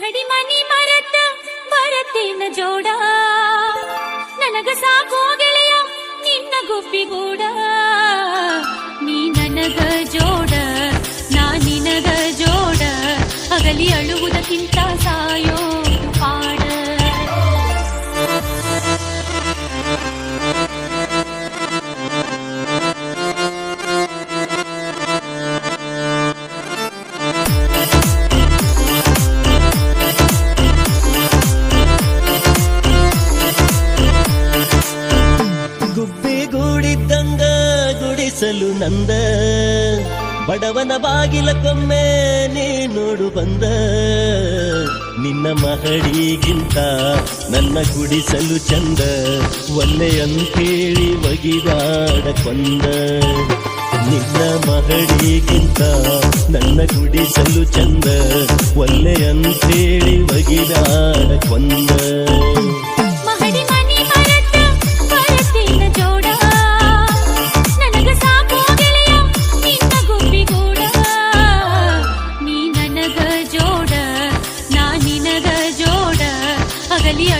ಮಹಡಿ ಮನಿ ಮರತ ಬರತೇನ ಜೋಡ. ನನಗ ಸಾಕೋ ಗೆಳೆಯ, ನಿನ್ನ ಗುಬ್ಬಿಗೂಡ ನೀ ನನಗ ಜೋಡ, ನಾ ನಿನಗ ಜೋಡ. ಅಗಲಿ ಅಳುವುದಕ್ಕಿಂತ ನಂದ. ಬಡವನ ಬಾಗಿಲ ಕೊಮ್ಮೆ ನೀ ನೋಡು ಬಂದ. ನಿನ್ನ ಮಹಡಿಗಿಂತ ನನ್ನ ಗುಡಿಸಲು ಚಂದ. ಒಲ್ಲೆ ಅಂತೇಳಿ ಒಗಿದಾಡ ಕೊಂದ. ನಿನ್ನ ಮಹಡಿಗಿಂತ ನನ್ನ ಗುಡಿಸಲು ಚಂದ. ಒಲ್ಲೆ ಅಂತೇಳಿ ಒಗಿದಾಡ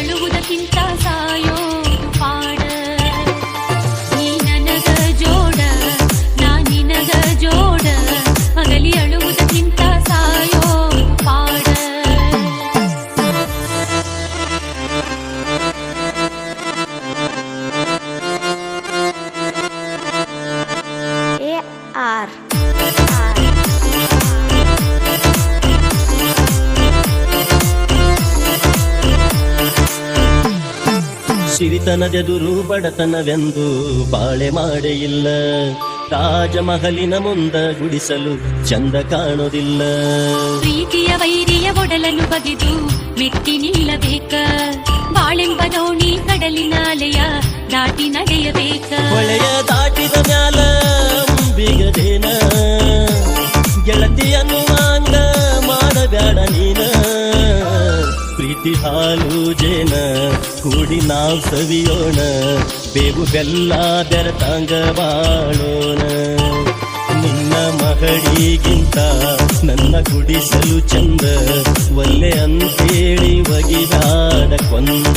ಅಗಲಿ ಅಳುವುದಕ್ಕಿಂತ ಸಾಯೋದು ಪಾಡ ಸಿರಿತನದೆದುರು ಬಡತನವೆಂದು ಬಾಳೆ ಮಾಡೇ ಇಲ್ಲ ತಾಜಮಹಲಿನ ಮುಂದ ಗುಡಿಸಲು ಚಂದ ಕಾಣೋದಿಲ್ಲ. ಪ್ರೀತಿಯ ವೈರಿಯ ಒಡಲನ್ನು ಬಗೆದು ಮೆಟ್ಟಿ ನಿಲ್ಲಬೇಕ ಬಾಳೆಂಬ ದೋಣಿ ಕಡಲಿನ ಅಲೆಯ ದಾಟಿ ನಡೆಯಬೇಕ. ಹೊಳೆಯ ದಾಟಿದ ಮ್ಯಾಲ ಬಿಗದೇನ ಪ್ರೀತಿ ಹಾಲು ಜೇನ, ಕೂಡಿ ನಾವ್ ಸವಿಯೋಣ, ಬೇವು ಬೆಲ್ಲ ಬೆರತಾಂಗ ಬಾಳೋಣ. ನಿನ್ನ ಮಗಳಿಗಿಂತ ನನ್ನ ಗುಡಿಸಲು ಚಂದ, ಒಲ್ಲೆ ಅಂತೇಳಿ ಒಗಿದಾಡ ಕೊಂದ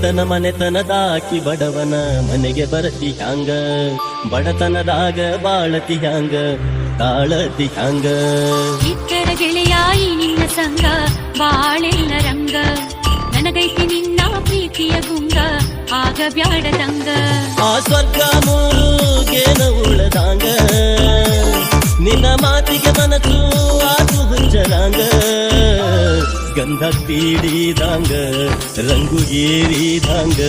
ಸಿರಿತನ ಮನೆತನದಾಕಿ ಬಡವನ ಮನೆಗೆ ಬರತಿ ಹ್ಯಾಂಗ? ಬಡತನದಾಗ ಬಾಳತಿ ಹ್ಯಾಂಗ? ತಾಳತಿ ಹ್ಯಾಂಗ? ಇತ್ತರ ಗೆಳೆಯಾಯಿ ನಿನ್ನ ಸಂಗ ಬಾಳೆಲ್ಲ ರಂಗ. ನನಗೈತಿ ನಿನ್ನ ಪ್ರೀತಿಯ ಗುಂಗ ಆಗ ಬ್ಯಾಡದಂಗ ಆ ಸ್ವರ್ಗ ಗಂಧ ತೀಡಿದಂಗ ರಂಗು ಏರಿದಂಗ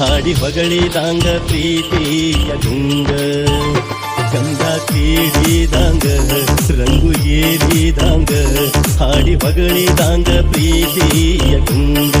ಹಾಡಿ ಹೊಗಳಿದಂಗ ಪ್ರೀತಿಯ ಗುಂಗ ಗಂಧ ತೀಡಿದಂಗ ರಂಗು ಏರಿದಂಗ ಹಾಡಿ ಹೊಗಳಿದಂಗ ಪ್ರೀತಿಯ ಗುಂಗ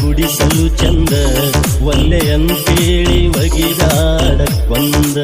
ಗುಡಿಸಲು ಚಂದ ಒಲ್ಲೆ ಅಂತೇಳಿ ಒಗಿದಾಡ ಕೊಂದ.